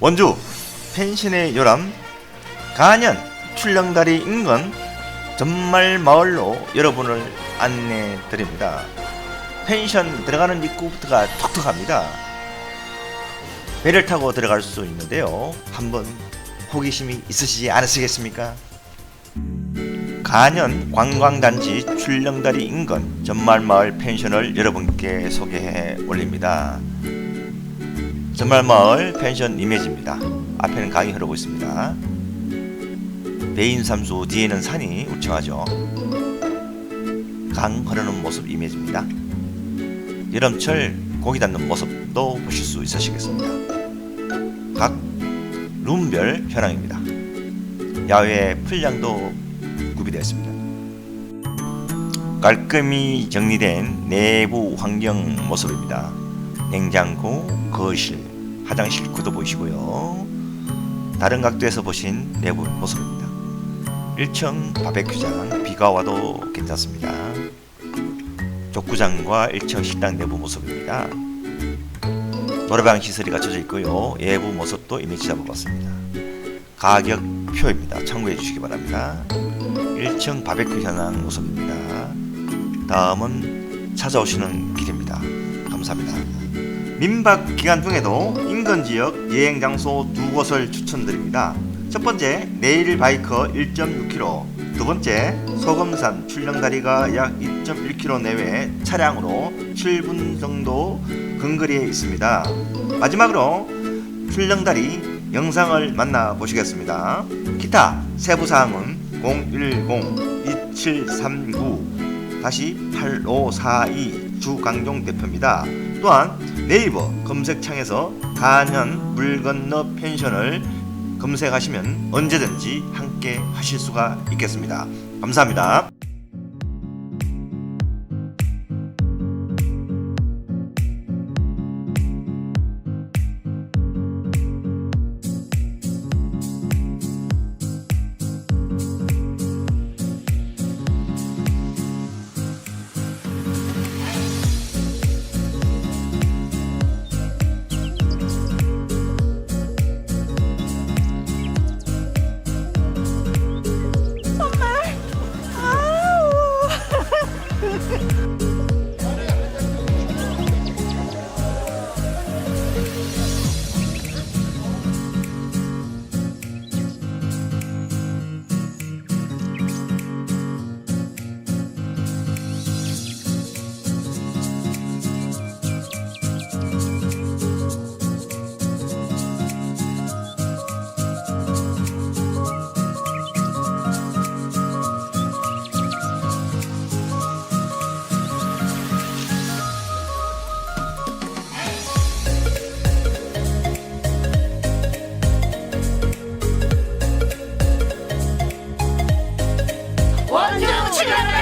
원주 펜신의 요람 가년 출렁다리 인근 전말 마을로 여러분을 안내 드립니다. 펜션 들어가는 입구부터가 톡톡합니다. 배를 타고 들어갈 수 있는데요. 한번 호기심이 있으시지 않으시겠습니까? 가년 관광단지 출렁다리 인근 전말마을 펜션을 여러분께 소개해 올립니다. 전말마을 펜션 이미지입니다. 앞에는 강이 흐르고 있습니다. 대인삼수 뒤에는 산이 우청하죠. 강 흐르는 모습 이미지입니다. 여름철 고기 닿는 모습도 보실 수 있으시겠습니다. 각 룸별 현황입니다. 야외 풀량도 구비되어 있습니다. 깔끔히 정리된 내부 환경 모습입니다. 냉장고, 거실, 화장실 구도 보이시고요. 다른 각도에서 보신 내부 모습입니다. 1층 바베큐장 비가 와도 괜찮습니다. 족구장과 1층 식당 내부 모습입니다. 노래방 시설이 갖춰져 있고요. 외부 모습도 이미지 잡아봤습니다. 가격표입니다. 참고해 주시기 바랍니다. 1층 바베큐 현황 모습입니다. 다음은 찾아오시는 길입니다. 감사합니다. 민박 기간 중에도 인근 지역 여행 장소 두 곳을 추천드립니다. 첫 번째 네일 바이커 1.6km, 두 번째 소금산 출렁다리가 약 2.1km 내외 차량으로 7분 정도 근거리에 있습니다. 마지막으로 출렁다리 영상을 만나 보시겠습니다. 기타 세부 사항은 010-2739 다시 8542 주강종 대표입니다. 또한 네이버 검색창에서 가년 물 건너 펜션을 검색하시면 언제든지 함께 하실 수가 있겠습니다. 감사합니다. Chilada!